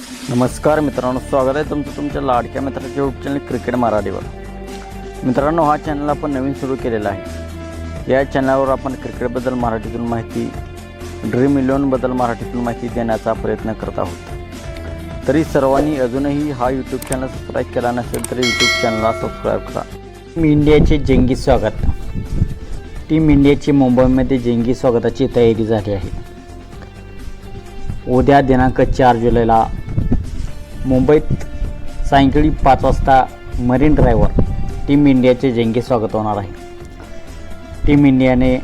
नमस्कार मित्रांनो स्वागत आहे तुमचं तुमच्या लाडक्या मित्राच्या यूट्यूब चॅनल क्रिकेट मराठीवर मित्रांनो हा चॅनल आपण नवीन सुरू केलेला आहे. या चॅनलवर आपण क्रिकेटबद्दल मराठीतून माहिती ड्रीम इलेवनबद्दल मराठीतून माहिती देण्याचा प्रयत्न करत आहोत. तरी सर्वांनी अजूनही हा यूट्यूब चॅनल सबस्क्राईब केला नसेल तरी यूट्यूब चॅनलला सबस्क्राईब करा. टीम इंडियाचे जंगी स्वागत टीम इंडियाची मुंबईमध्ये जंगी स्वागताची तयारी झाली आहे. उद्या दिनांक चार जुलैला मुंबईत सायंकाळी पाच वाजता मरीन ड्राईव्हवर टीम इंडियाचे जंगी स्वागत होणार आहे. टीम इंडियाने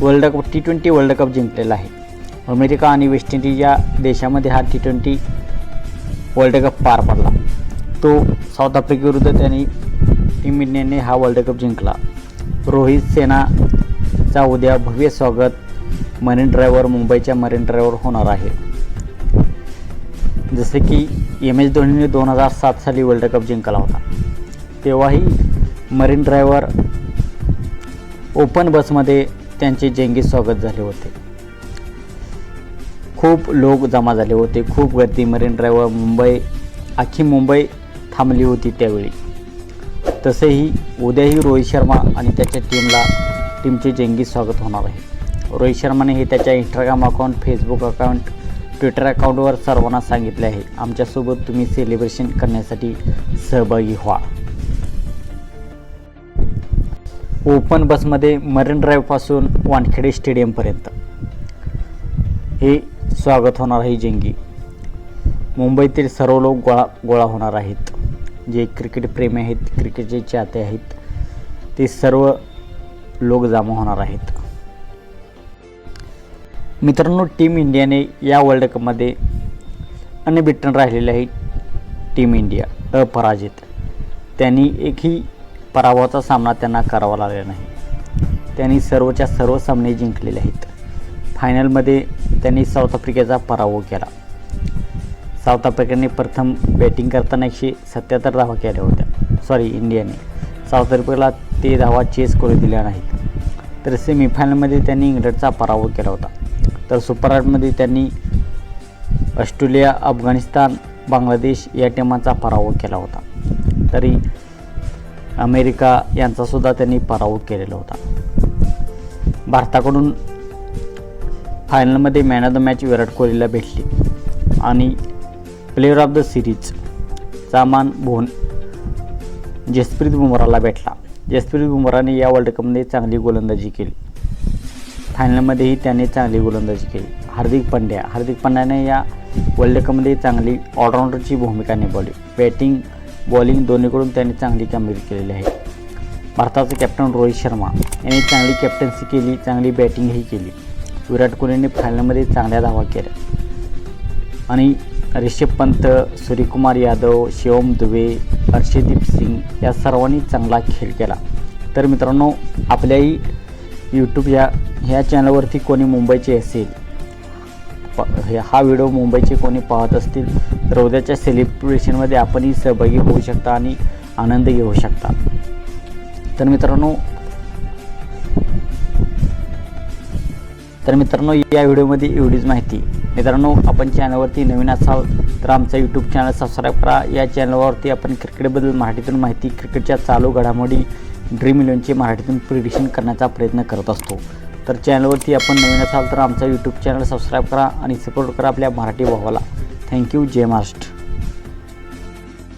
World Cup T twenty World Cup जिंकलेला आहे. अमेरिका आणि वेस्ट इंडिज या देशामध्ये हा टी ट्वेंटी वर्ल्ड कप पार पडला. तो साऊथ आफ्रिकेविरुद्ध त्यांनी टीम इंडियाने हा वर्ल्ड कप जिंकला. रोहित सेनाचा उद्या भव्य स्वागत मरीन ड्रायव्हर मुंबईच्या मरीन ड्रायव्हर होणार आहे. जसे की एम एस धोनीने दोन हजार सात साली वर्ल्ड कप जिंकला होता. तेव्हाही मरीन ड्रायव्हर ओपन बसमध्ये त्यांचे जंगी स्वागत झाले होते. खूप लोक जमा झाले होते. खूप गर्दी. मरीन ड्रायव्हर मुंबई अख्खी मुंबई थांबली होती त्यावेळी. तसेही उद्याही रोहित शर्मा आणि त्याच्या टीमला टीमचे जंगी स्वागत होणार आहे. रोहित शर्माने हे त्याच्या Instagram account Facebook account Twitter अकाउंटवर सर्वांना सांगितले आहे. आमच्यासोबत तुम्ही सेलिब्रेशन करण्यासाठी सहभागी व्हा. ओपन बसमध्ये मरीन ड्राईव्हपासून वानखेडे स्टेडियमपर्यंत हे स्वागत होणार आहे जंगी. मुंबईतील सर्व लोक गोळा गोळा होणार आहेत. जे क्रिकेट प्रेमी आहेत क्रिकेटचे चाहते आहेत ते सर्व लोक जमा होणार आहेत. मित्रांनो टीम इंडियाने या वर्ल्ड कपमध्ये अनबिटन राहिलेले आहे टीम इंडिया अपराजित. त्यांनी एकही पराभवाचा सामना त्यांना करावा लागला नाही. त्यांनी सर्वच्या सर्व सामने जिंकलेले आहेत. फायनलमध्ये त्यांनी साऊथ आफ्रिकेचा पराभव केला. साऊथ आफ्रिकेने प्रथम बॅटिंग करताना एकशे सत्याहत्तर धावा केल्या होत्या. सॉरी इंडियाने साऊथ आफ्रिकेला ते धावा चेस करू दिल्या नाहीत. तर सेमीफायनलमध्ये त्यांनी इंग्लंडचा पराभव केला होता. तर सुपर आठमध्ये त्यांनी ऑस्ट्रेलिया अफगाणिस्तान बांगलादेश या टीमांचा पराभव केला होता. तरी अमेरिका यांचासुद्धा त्यांनी पराभव केलेला होता. भारताकडून फायनलमध्ये man of the match Virat कोहलीला भेटली आणि प्लेअर ऑफ द सिरीजचा मान भुवन जसप्रीत बुमराला भेटला. जसप्रीत बुमराने या वर्ल्ड कपमध्ये चांगली गोलंदाजी केली. फायनलमध्येही त्याने चांगली गोलंदाजी केली. हार्दिक पांड्या. हार्दिक पांड्याने या वर्ल्ड कपमध्ये चांगली ऑलराऊंडरची भूमिका निभावली. बॅटिंग बॉलिंग दोन्हीकडून त्यांनी चांगली कामगिरी केलेली आहे. भारताचा कॅप्टन रोहित शर्मा यांनी चांगली कॅप्टन्सी केली चांगली बॅटिंगही केली. विराट कोहलीने फायनलमध्ये चांगल्या धावा केल्या आणि रिषभ पंत सूर्यकुमार यादव शिवम दुबे हर्षदीप सिंग या सर्वांनी चांगला खेळ केला. तर मित्रांनो आपल्याही यूट्यूब या ह्या चॅनलवरती कोणी मुंबईचे असेल हा व्हिडिओ मुंबईचे कोणी पाहत असतील तर उद्याच्या सेलिब्रेशनमध्ये आपणही सहभागी होऊ शकता आणि आनंद घेऊ शकता. तर मित्रांनो तर मित्रांनो या व्हिडिओमध्ये एवढीच माहिती. मित्रांनो आपण चॅनलवरती नवीन असाल तर आमचा यूट्यूब चॅनल सबस्क्राईब करा. या चॅनलवरती आपण क्रिकेटबद्दल मराठीतून माहिती क्रिकेटच्या चालू घडामोडी ड्रीम इलेव्हनचे मराठीतून प्रिडिशन करण्याचा प्रयत्न करत असतो. तर चॅनलवरती आपण नवीन असाल तर आमचा यूट्यूब चॅनल सबस्क्राईब करा आणि सपोर्ट करा आपल्या मराठी भावाला. थँक्यू जय महाराष्ट्र